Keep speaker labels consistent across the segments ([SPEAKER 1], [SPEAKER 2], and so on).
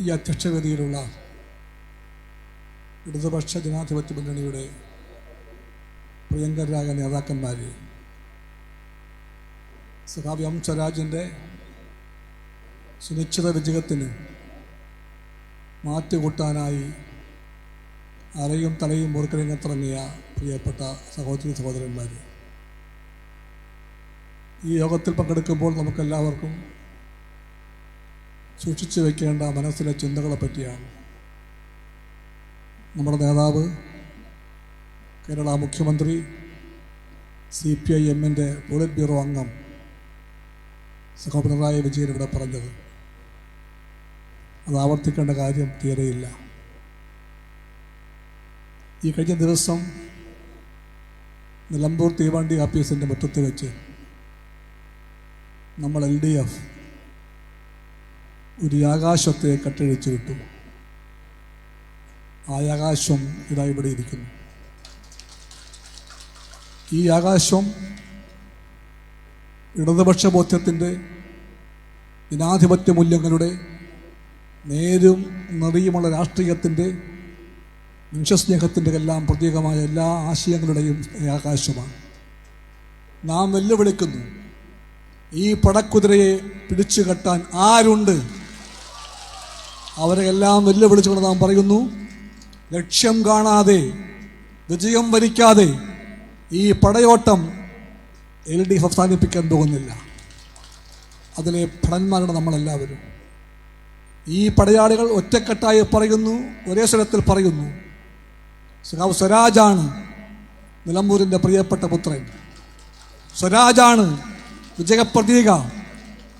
[SPEAKER 1] ഈ അധ്യക്ഷഗതിയിലുള്ള ഇടതുപക്ഷ ജനാധിപത്യ മുന്നണിയുടെ പ്രിയങ്കരായ നേതാക്കന്മാർ സഹാബി എം സ്വരാജിന്റെ സുനിശ്ചിത വിജയത്തിന് മാറ്റുകൂട്ടാനായി അരയും തലയും മുറുക്കരങ്ങത്തിറങ്ങിയ പ്രിയപ്പെട്ട സഹോദരി സഹോദരന്മാർ ഈ യോഗത്തിൽ പങ്കെടുക്കുമ്പോൾ നമുക്കെല്ലാവർക്കും സൂക്ഷിച്ചു വയ്ക്കേണ്ട മനസ്സിലെ ചിന്തകളെ പറ്റിയാണ് നമ്മുടെ നേതാവ് കേരള മുഖ്യമന്ത്രി സി പി ഐ എമ്മിന്റെ പോളിറ്റ് ബ്യൂറോ അംഗം സഹ പിണറായി വിജയൻ ഇവിടെ പറഞ്ഞത്. അത് ആവർത്തിക്കേണ്ട കാര്യം തീരെയില്ല. ഈ കഴിഞ്ഞ ദിവസം നിലമ്പൂർ തീവണ്ടി ആഫീസിന്റെ മുറ്റത്ത് വെച്ച് നമ്മൾ എൽ ഡി എഫ് ഒരു ആകാശത്തെ കട്ടഴിച്ചു വിട്ടു ആ ആകാശം ഇതാ ഇവിടെ ഇരിക്കുന്നു. ഈ ആകാശം ഇടതുപക്ഷ ബോധ്യത്തിന്റെ ജനാധിപത്യ മൂല്യങ്ങളുടെ നേരും നിറയുമുള്ള രാഷ്ട്രീയത്തിന്റെ മനുഷ്യസ്നേഹത്തിന്റെ എല്ലാം പ്രത്യേകമായ എല്ലാ ആശയങ്ങളുടെയും ആകാശമാണ്. നാം വെല്ലുവിളിക്കുന്നു. ഈ പടക്കുതിരയെ പിടിച്ചു കെട്ടാൻ ആരുണ്ട്? അവരെ എല്ലാം വെല്ലുവിളിച്ചുകൊണ്ട് നാം പറയുന്നു ലക്ഷ്യം കാണാതെ വിജയം വരിക്കാതെ ഈ പടയോട്ടം എൽ ഡി എഫ് അവസാനിപ്പിക്കാൻ പോകുന്നില്ല. അതിലെ ഭടന്മാരാണ് നമ്മളെല്ലാവരും. ഈ പടയാളികൾ ഒറ്റക്കെട്ടായി പറയുന്നു ഒരേ സ്വരത്തിൽ പറയുന്നു സ്വരാജാണ് നിലമ്പൂരിന്റെ പ്രിയപ്പെട്ട പുത്രൻ. സ്വരാജാണ് വിജയപ്രതീക.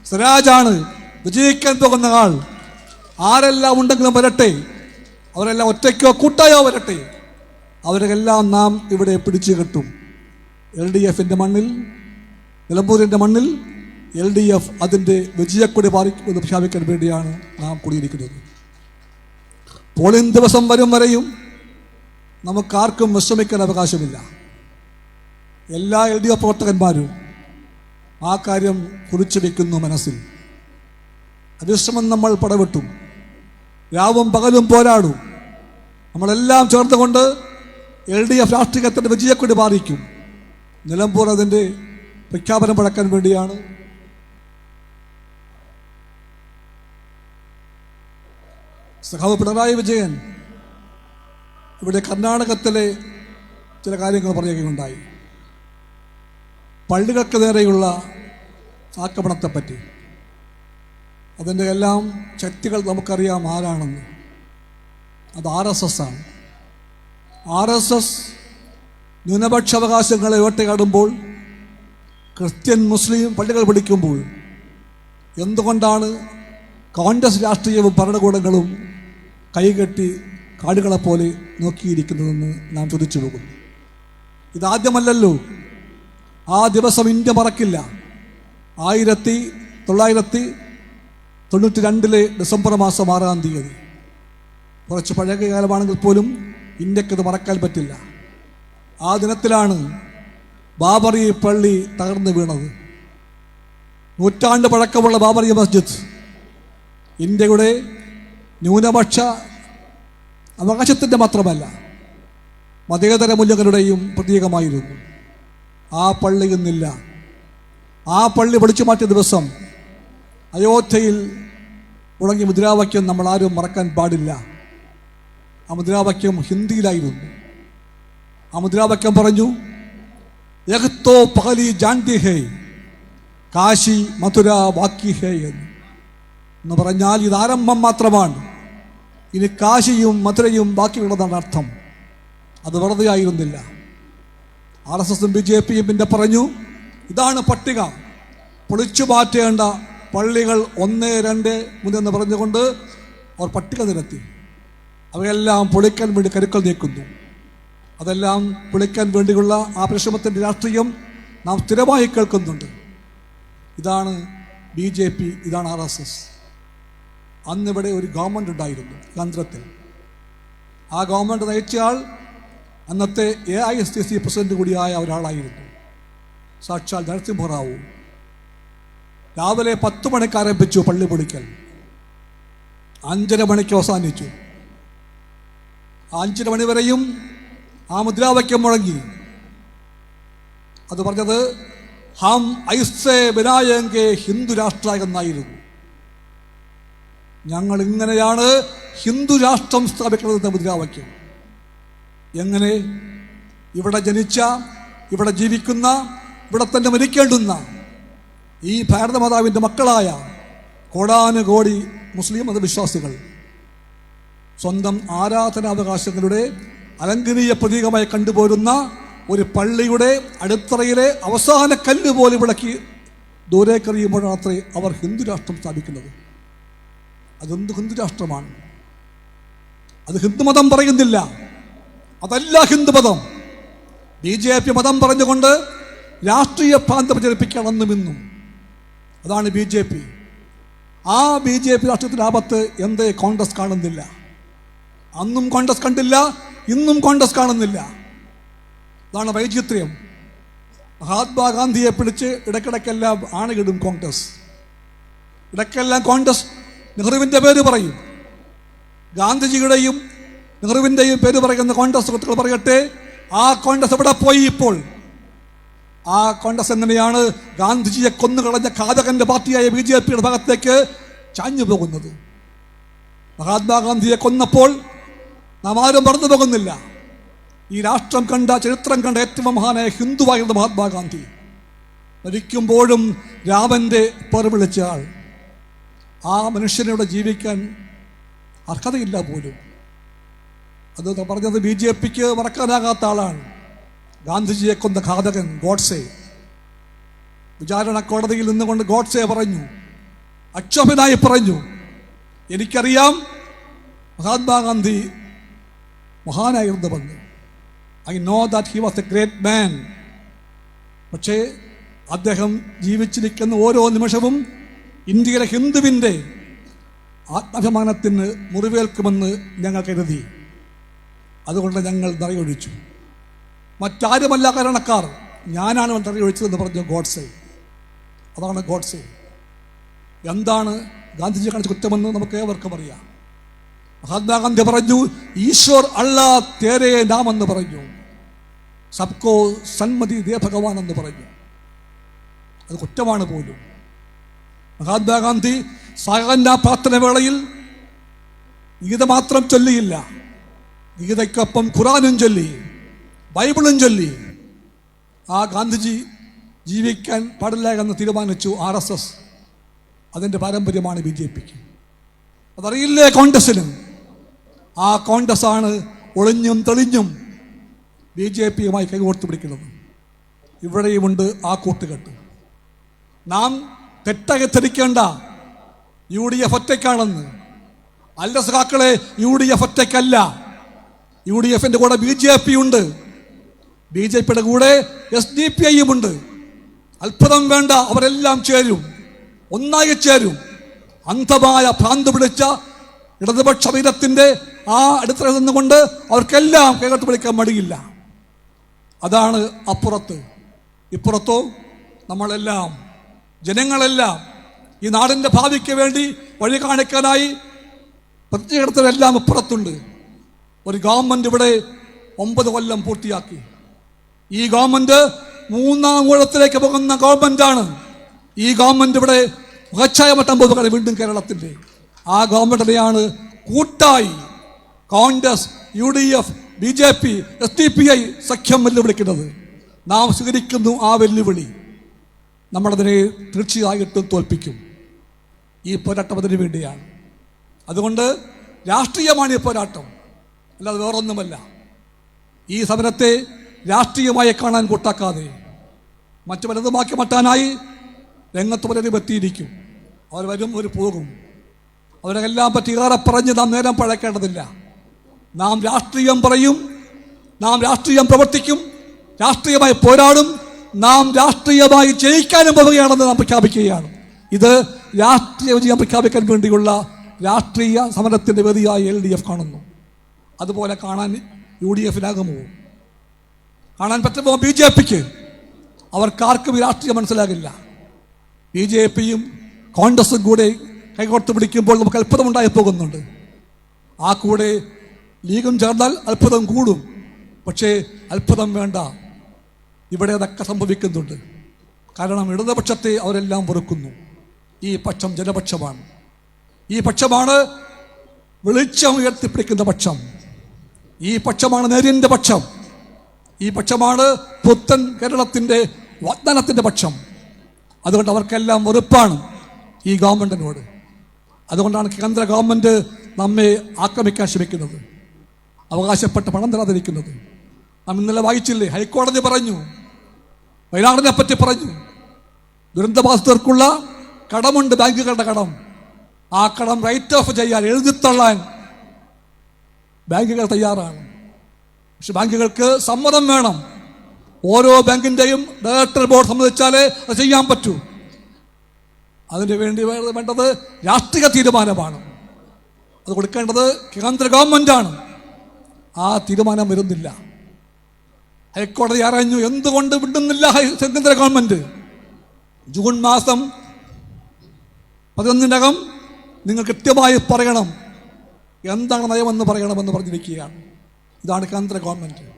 [SPEAKER 1] സ്വരാജാണ് വിജയിക്കാൻ പോകുന്ന ആൾ. ആരെല്ലാം ഉണ്ടെങ്കിലും വരട്ടെ. അവരെല്ലാം ഒറ്റയ്ക്കോ കൂട്ടായോ വരട്ടെ. അവരെല്ലാം നാം ഇവിടെ പിടിച്ചു കെട്ടും. എൽ ഡി എഫിന്റെ മണ്ണിൽ നിലമ്പൂരിന്റെ മണ്ണിൽ എൽ ഡി എഫ് അതിന്റെ വിജയക്കൊടി പാലിക്കുമെന്ന് പ്രഖ്യാപിക്കാൻ വേണ്ടിയാണ് നാം കൂടിയിരിക്കുന്നത്. പോളിംഗ് ദിവസം വരും വരെയും നമുക്കാർക്കും വിശ്രമിക്കാൻ അവകാശമില്ല. എല്ലാ എൽ ഡി എഫ് പ്രവർത്തകന്മാരും ആ കാര്യം കുറിച്ചു വയ്ക്കുന്നു മനസ്സിൽ. അവിശ്രമം നമ്മൾ പടവെട്ടും. രാവും പകലും പോരാടും. നമ്മളെല്ലാം ചേർന്നുകൊണ്ട് എൽ ഡി എഫ് രാഷ്ട്രീയത്തിന്റെ വിജയക്കൊടി ബാധിക്കും നിലമ്പൂർ അതിന്റെ പ്രഖ്യാപനം പഴക്കാൻ വേണ്ടിയാണ്. സഖാവ് പിണറായി വിജയൻ ഇവിടെ കർണാടകത്തിലെ ചില കാര്യങ്ങൾ പറയുകയുണ്ടായി പള്ളികൾക്ക് നേരെയുള്ള ആക്രമണത്തെപ്പറ്റി. അതിന്റെ എല്ലാം ശക്തികൾ നമുക്കറിയാം ആരാണെന്ന്. അത് ആർ എസ് എസ് ആണ്. ആർ എസ് എസ് ന്യൂനപക്ഷാവകാശങ്ങളെ വേട്ടയാടുമ്പോൾ ക്രിസ്ത്യൻ മുസ്ലിം പള്ളികൾ പിടിക്കുമ്പോൾ എന്തുകൊണ്ടാണ് കോൺഗ്രസ് രാഷ്ട്രീയവും ഭരണകൂടങ്ങളും കൈകെട്ടി കാടുകളെപ്പോലെ നോക്കിയിരിക്കുന്നതെന്ന് നാം ചോദിച്ചു പോകുന്നു. ഇതാദ്യമല്ലല്ലോ. ആ ദിവസം ഇന്ത്യ മറക്കില്ല. ആയിരത്തി തൊള്ളായിരത്തി തൊണ്ണൂറ്റി രണ്ടിലെ ഡിസംബർ മാസം ആറാം തീയതി. കുറച്ച് പഴയ കാലമാണെങ്കിൽ പോലും ഇന്ത്യക്കത് മറക്കാൻ പറ്റില്ല. ആ ദിനത്തിലാണ് ബാബറി പള്ളി തകർന്നു വീണത്. നൂറ്റാണ്ട് പഴക്കമുള്ള ബാബറി മസ്ജിദ് ഇന്ത്യയുടെ ന്യൂനപക്ഷ അവകാശത്തിന്റെ മാത്രമല്ല മതേതര മൂല്യങ്ങളുടെയും പ്രതീകമായിരുന്നു. ആ പള്ളി ഇന്നില്ല. ആ പള്ളി പൊളിച്ചു മാറ്റിയ ദിവസം അയോധ്യയിൽ മുടങ്ങിയ മുദ്രാവാക്യം നമ്മൾ ആരും മറക്കാൻ പാടില്ല. ആ മുദ്രാവാക്യം ഹിന്ദിയിലായിരുന്നു. ആ മുദ്രാവാക്യം പറഞ്ഞു കാശി മധുര വാക്കി ഹേ എന്ന്. എന്ന് പറഞ്ഞാൽ ഇത് ആരംഭം മാത്രമാണ്. ഇനി കാശിയും മധുരയും ബാക്കിയുള്ളതാണ് അർത്ഥം. അത് വെറുതെ ആയിരുന്നില്ല. ആർ എസ് എസും ബി ജെ പിയും പിന്നെ പറഞ്ഞു ഇതാണ് പട്ടിക. പൊളിച്ചു മാറ്റേണ്ട പള്ളികൾ ഒന്ന് രണ്ട് മൂന്നെന്ന് പറഞ്ഞുകൊണ്ട് അവർ പട്ടിക നിരത്തി. അവയെല്ലാം പൊളിക്കാൻ വേണ്ടി കരുക്കൾ നീക്കുന്നു. അതെല്ലാം പൊളിക്കാൻ വേണ്ടിയുള്ള ആ പരിശ്രമത്തിന്റെ രാഷ്ട്രീയം നാം സ്ഥിരമായി കേൾക്കുന്നുണ്ട്. ഇതാണ് ബി ജെ പി ഇതാണ് ആർ എസ് എസ്. അന്നിവിടെ ഒരു ഗവൺമെന്റ് ഉണ്ടായിരുന്നു കേന്ദ്രത്തിൽ ആ ഗവൺമെന്റ് നയിച്ചയാൾ അന്നത്തെ A I S T C president കൂടിയായ ഒരാളായിരുന്നു. സാക്ഷാൽ നരസിംഹറാവു. രാവിലെ പത്ത് മണിക്ക് ആരംഭിച്ചു പള്ളി പൊളിക്കൽ. അഞ്ചര മണിക്ക് അവസാനിച്ചു. അഞ്ചര മണി വരെയും ആ മുദ്രാവാക്യം മുഴങ്ങി. അത് പറഞ്ഞത് ഹം ഐസേ വിനായകെ ഹിന്ദു രാഷ്ട്ര എന്നായിരുന്നു ഞങ്ങൾ ഇങ്ങനെയാണ് ഹിന്ദു രാഷ്ട്രം സ്ഥാപിക്കുന്നത് എന്ന മുദ്രാവാക്യം. എങ്ങനെ? ഇവിടെ ജനിച്ച ഇവിടെ ജീവിക്കുന്ന ഇവിടെ തന്നെ മരിക്കേണ്ടുന്ന ഈ ഭാരതമാതാവിന്റെ മക്കളായ കോടാനുകോടി മുസ്ലിം മതവിശ്വാസികൾ സ്വന്തം ആരാധനാവകാശങ്ങളുടെ അലങ്കരീയ പ്രതീകമായി കണ്ടുപോരുന്ന ഒരു പള്ളിയുടെ അടിത്തറയിലെ അവസാന കല്ല് പോലെ വിളക്കി ദൂരേക്കറിയുമ്പോഴാത്രേ അവർ ഹിന്ദു രാഷ്ട്രം സ്ഥാപിക്കുന്നത്. അതെന്ത് ഹിന്ദു രാഷ്ട്രമാണ്? അത് ഹിന്ദുമതം പറയുന്നില്ല. അതല്ല ഹിന്ദുമതം ബി ജെ പി മതം പറഞ്ഞുകൊണ്ട് രാഷ്ട്രീയ ഭ്രാന്ത് പ്രചരിപ്പിക്കണമെന്നും ഇന്നും അതാണ് ബി ജെ പി. ആ ബി ജെ പി രാഷ്ട്രീയത്തിന്റെ ആപത്ത് എന്തേ കോൺഗ്രസ് കാണുന്നില്ല. അന്നും കോൺഗ്രസ് കണ്ടില്ല ഇന്നും കോൺഗ്രസ് കാണുന്നില്ല. അതാണ് വൈചിത്ര്യം. മഹാത്മാഗാന്ധിയെ പിടിച്ച് ഇടയ്ക്കിടയ്ക്കെല്ലാം ആണുകിടും കോൺഗ്രസ്. ഇടയ്ക്കെല്ലാം കോൺഗ്രസ് നെഹ്റുവിന്റെ പേര് പറയും. ഗാന്ധിജിയുടെയും നെഹ്റുവിന്റെയും പേര് പറയുന്ന കോൺഗ്രസ് സുഹൃത്തുക്കൾ പറയട്ടെ ആ കോൺഗ്രസ് എവിടെ പോയി ഇപ്പോൾ? ആ കോൺഗ്രസ് എങ്ങനെയാണ് ഗാന്ധിജിയെ കൊന്നുകളഞ്ഞ ഘാതകന്റെ പാർട്ടിയായ ബി ജെ പിയുടെ ഭാഗത്തേക്ക് ചാഞ്ഞു പോകുന്നത്. മഹാത്മാഗാന്ധിയെ കൊന്നപ്പോൾ നാം ആരും മറന്നു പോകുന്നില്ല. ഈ രാഷ്ട്രം കണ്ട ചരിത്രം കണ്ട ഏറ്റവും മഹാനായ ഹിന്ദുവായിരുന്നു മഹാത്മാഗാന്ധി. മരിക്കുമ്പോഴും രാമന്റെ പേർ ആൾ. ആ മനുഷ്യനോട് ജീവിക്കാൻ അർഹതയില്ല പോലും. അത് പറഞ്ഞത് ബി ജെ പിക്ക് മറക്കാനാകാത്ത ആളാണ്. ഗാന്ധിജിയെ കൊന്ന ഘാതകൻ ഗോഡ്സെ. വിചാരണ കോടതിയിൽ നിന്നുകൊണ്ട് ഗോഡ്സെ പറഞ്ഞു. അക്ഷോഭനായി പറഞ്ഞു. എനിക്കറിയാം Mahatma Gandhi മഹാനായിരുന്നുവെന്ന് I know that he was a great man. പക്ഷേ അദ്ദേഹം ജീവിച്ചിരിക്കുന്ന ഓരോ നിമിഷവും ഇന്ത്യയിലെ ഹിന്ദുവിന്റെ ആത്മാഭിമാനത്തിന് മുറിവേൽക്കുമെന്ന് ഞങ്ങൾ കരുതി. അതുകൊണ്ട് ഞങ്ങൾ നിറയൊഴിച്ചു മറ്റാരുമല്ല കാരണക്കാർ. ഞാനാണ് നിറയൊഴിച്ചതെന്ന് പറഞ്ഞു ഗോഡ്സേ അതാണ് ഗോഡ്സേ എന്താണ് ഗാന്ധിജി കാണിച്ച കുറ്റമെന്ന് നമുക്ക് ഏവർക്കും അറിയാം. മഹാത്മാഗാന്ധി പറഞ്ഞു ഈശ്വർ അല്ലാ തേരേ നാം എന്ന് പറഞ്ഞു. സബ്കോ സന്മതി ദേ ഭഗവാൻ എന്ന് പറഞ്ഞു. അത് കുറ്റമാണ് പോലും. മഹാത്മാഗാന്ധി സാഗന്ന പ്രാർത്ഥന വേളയിൽ ഗീത മാത്രം ചൊല്ലിയില്ല. ഗീതയ്ക്കൊപ്പം ഖുറാനും ചൊല്ലി. ബൈബിളും ചൊല്ലി. ആ ഗാന്ധിജി ജീവിക്കാൻ പാടില്ല എന്ന് തീരുമാനിച്ചു ആർ എസ് എസ്. അതിന്റെ പാരമ്പര്യമാണ് ബി ജെ പിക്ക്. അതറിയില്ലേ കോൺഗ്രസിനും ആ കോൺഗ്രസ് ആണ് ഒളിഞ്ഞും തെളിഞ്ഞും ബി ജെ പിയുമായി കൈകോർത്ത് പിടിക്കുന്നത്. ഇവിടെയുമുണ്ട് ആ കൂട്ടുകെട്ട്. നാം തെറ്റകത്തിരിക്കേണ്ട യു ഡി എഫ് ഒറ്റയ്ക്കാണെന്ന്. അല്ല സഖാക്കളെ യു ഡി എഫ് ഒറ്റയ്ക്കല്ല. യു ഡി എഫിന്റെ കൂടെ ബി ജെ പി ഉണ്ട്. ബി ജെ പിയുടെ കൂടെ എസ് ഡി പി ഐയും ഉണ്ട്. അത്ഭുതം വേണ്ട അവരെല്ലാം ചേരും. ഒന്നായി ചേരും. അന്ധമായ ഭ്രാന്ത് പിടിച്ച ഇടതുപക്ഷ വീരത്തിന്റെ ആ അടുത്തറ നിന്നുകൊണ്ട് അവർക്കെല്ലാം കേരളത്തിൽ വിളിക്കാൻ മടിയില്ല. അതാണ് അപ്പുറത്ത്. ഇപ്പുറത്തോ നമ്മളെല്ലാം ജനങ്ങളെല്ലാം ഈ നാടിന്റെ ഭാവിക്ക് വേണ്ടി വഴി കാണിക്കാനായി പ്രത്യേകത്തിലെല്ലാം ഇപ്പുറത്തുണ്ട്. ഒരു ഗവൺമെന്റ് ഇവിടെ ഒമ്പത് കൊല്ലം പൂർത്തിയാക്കി. ഈ ഗവൺമെന്റ് മൂന്നാം കൂടത്തിലേക്ക് പോകുന്ന ഗവൺമെന്റാണ് ഈ ഗവൺമെന്റ് ഇവിടെ മുഖച്ഛായ മട്ടം പോകുകയാണ് വീണ്ടും കേരളത്തിന്റെ ആ ഗവൺമെന്റിനെയാണ് കൂട്ടായി Congress U D F B J P S D P I സഖ്യം വെല്ലുവിളിക്കുന്നത്. നാം സ്വീകരിക്കുന്നു ആ വെല്ലുവിളി. നമ്മളതിനെ തീർച്ചയായിട്ടും തോൽപ്പിക്കും. ഈ പോരാട്ടം അതിനു വേണ്ടിയാണ്. അതുകൊണ്ട് രാഷ്ട്രീയമാണ് ഈ പോരാട്ടം. അല്ലാതെ വേറൊന്നുമല്ല. ഈ സമരത്തെ രാഷ്ട്രീയമായി കാണാൻ കൂട്ടാക്കാതെ മറ്റു പലതുമാക്കി മാറ്റാനായി രംഗത്ത് പലരും എത്തിയിരിക്കും അവർ വരും അവർ പോകും. അവരെല്ലാം പറ്റി ഏറെ പറഞ്ഞ് നാം നേരം പഴക്കേണ്ടതില്ല. നാം രാഷ്ട്രീയം പറയും നാം രാഷ്ട്രീയം പ്രവർത്തിക്കും രാഷ്ട്രീയമായി പോരാടും നാം രാഷ്ട്രീയമായി ജയിക്കാനും പോവുകയാണെന്ന് നാം പ്രഖ്യാപിക്കുകയാണ്. ഇത് രാഷ്ട്രീയ വിജയം പ്രഖ്യാപിക്കാൻ വേണ്ടിയുള്ള രാഷ്ട്രീയ സമരത്തിന്റെ വേദിയായി എൽ ഡി എഫ് കാണുന്നു. അതുപോലെ കാണാൻ യു ഡി എഫിനാകുമോ കാണാൻ പറ്റുമോ ബി ജെ പിക്ക്. അവർക്കാർക്കും രാഷ്ട്രീയം മനസ്സിലാകില്ല. ബി ജെ പിയും കോൺഗ്രസും കൂടെ കൈകോർത്ത് പിടിക്കുമ്പോൾ നമുക്ക് അത്ഭുതം ഉണ്ടായി പോകുന്നുണ്ട്. ആ കൂടെ ലീഗും ചേർന്നാൽ അത്ഭുതം കൂടും. പക്ഷേ അത്ഭുതം വേണ്ട. ഇവിടെ അതൊക്കെ സംഭവിക്കുന്നുണ്ട്. കാരണം ഇടതുപക്ഷത്തെ അവരെല്ലാം വെറുക്കുന്നു. ഈ പക്ഷം ജനപക്ഷമാണ്. ഈ പക്ഷമാണ് വെളിച്ചം ഉയർത്തിപ്പിടിക്കുന്ന പക്ഷം. ഈ പക്ഷമാണ് നേരിന്റെ പക്ഷം. ഈ പക്ഷമാണ് പുത്തൻ കേരളത്തിന്റെ വാഗ്ദാനത്തിന്റെ പക്ഷം. അതുകൊണ്ട് അവർക്കെല്ലാം വെറുപ്പാണ് ഈ ഗവൺമെന്റിനോട് അതുകൊണ്ടാണ് കേന്ദ്ര ഗവൺമെന്റ് നമ്മെ ആക്രമിക്കാൻ ശ്രമിക്കുന്നത്. അവകാശപ്പെട്ട പണം തരാതിരിക്കുന്നത്. നാം ഇന്നലെ വായിച്ചില്ലേ? ഹൈക്കോടതി പറഞ്ഞു. വയനാടിനെ പറ്റി പറഞ്ഞു. ദുരന്തബാധിതർക്കുള്ള കടമുണ്ട് ബാങ്കുകളുടെ കടം. ആ കടം റൈറ്റ് ഓഫ് ചെയ്യാൻ എഴുതിത്തള്ളാൻ ബാങ്കുകൾ തയ്യാറാണ്. പക്ഷെ ബാങ്കുകൾക്ക് സമ്മതം വേണം. ഓരോ ബാങ്കിന്റെയും ഡയറക്ടർ ബോർഡ് സമ്മതിച്ചാലേ അത് ചെയ്യാൻ പറ്റൂ. അതിന് വേണ്ടി വേണ്ടത് രാഷ്ട്രീയ തീരുമാനമാണ്. അത് കൊടുക്കേണ്ടത് കേന്ദ്ര ഗവൺമെന്റാണ് ആ തീരുമാനം വരുന്നില്ല. ഹൈക്കോടതി അറിഞ്ഞു എന്തുകൊണ്ട് വിടുന്നില്ല കേന്ദ്ര ഗവൺമെന്റ് ജൂൺ മാസം പതിനൊന്നിനകം നിങ്ങൾ കൃത്യമായി പറയണം. എന്താണ് നയമെന്ന് പറയണമെന്ന് പറഞ്ഞിരിക്കുകയാണ്. ഇതാണ് കേന്ദ്ര ഗവൺമെന്റ്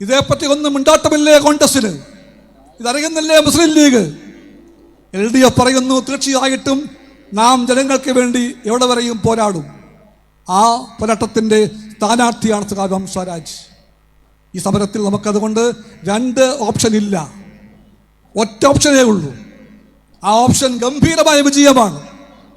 [SPEAKER 1] ഇതേപ്പറ്റി ഒന്നും മിണ്ടാട്ടമില്ലേ കോൺഗ്രസിന് ഇതറിയുന്നില്ലേ Muslim League? L D F പറയുന്നു തീർച്ചയായിട്ടും നാം ജനങ്ങൾക്ക് വേണ്ടി എവിടെ വരെയും പോരാടും. ആ പോരാട്ടത്തിന്റെ സ്ഥാനാർത്ഥിയാണ് സഖാബ് സ്വരാജ്. ഈ സമരത്തിൽ നമുക്കതുകൊണ്ട് രണ്ട് ഓപ്ഷൻ ഇല്ല. ഒറ്റ ഓപ്ഷനേ ഉള്ളൂ. ആ ഓപ്ഷൻ ഗംഭീരമായ വിജയമാണ്.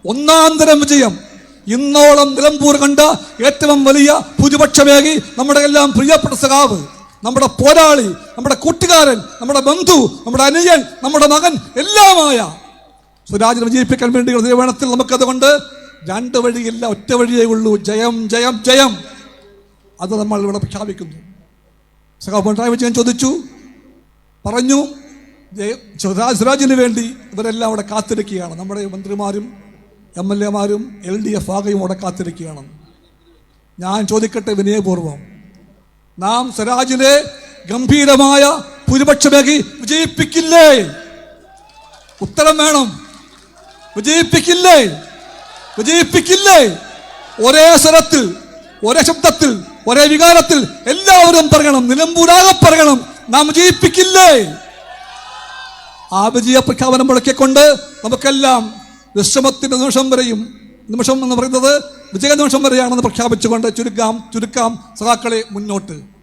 [SPEAKER 1] ഒന്നാന്തരം തരം വിജയം. ഇന്നോളം നിലമ്പൂർ കണ്ട ഏറ്റവും വലിയ ഭൂരിപക്ഷമേകി നമ്മുടെ എല്ലാം പ്രിയപ്പെട്ട സഖാവ് നമ്മുടെ പോരാളി നമ്മുടെ കൂട്ടുകാരൻ നമ്മുടെ ബന്ധു നമ്മുടെ അനുജൻ നമ്മുടെ മകൻ എല്ലാമായ സ്വരാജിനെ വിജയിപ്പിക്കാൻ വേണ്ടിയുള്ള നിർവഹണത്തിൽ നമുക്കതുകൊണ്ട് രണ്ട് വഴിയില്ല ഒറ്റ വഴിയേ ഉള്ളൂ. ജയം ജയം ജയം. അത് നമ്മൾ ഇവിടെ പ്രഖ്യാപിക്കുന്നു. സഖാവ് പിണറായി വിജയൻ ചോദിച്ചു പറഞ്ഞു സ്വരാജിന് വേണ്ടി ഇവരെല്ലാം അവിടെ കാത്തിരിക്കുകയാണ്. നമ്മുടെ മന്ത്രിമാരും എം എൽ എമാരും എൽ ഡി എഫ് ആകെയും അവിടെ കാത്തിരിക്കുകയാണ്. ഞാൻ ചോദിക്കട്ടെ വിനയപൂർവം നാം സ്വരാജിനെ ഗംഭീരമായ ഭൂരിപക്ഷമേകി വിജയിപ്പിക്കില്ലേ? ഉത്തരം വേണം. വിജയിപ്പിക്കില്ലേ? വിജയിപ്പിക്കില്ലേ? ഒരേ സ്വരത്തിൽ ഒരേ ശബ്ദത്തിൽ ഒരേ വികാരത്തിൽ എല്ലാവരും പറയണം. നിലമ്പൂരാകെ പറയണം. നാം വിജയിപ്പിക്കില്ലേ? ആ വിജയ പ്രഖ്യാപനം മുടക്കിക്കൊണ്ട് നമുക്കെല്ലാം വിശ്രമത്തിന്റെ നിമിഷം വരെയും നിമിഷം എന്ന് പറയുന്നത് വിജയ നിമിഷം വരെയാണെന്ന് പ്രഖ്യാപിച്ചുകൊണ്ട് ചുരുക്കാം ചുരുക്കാം സഖാക്കളെ മുന്നോട്ട്.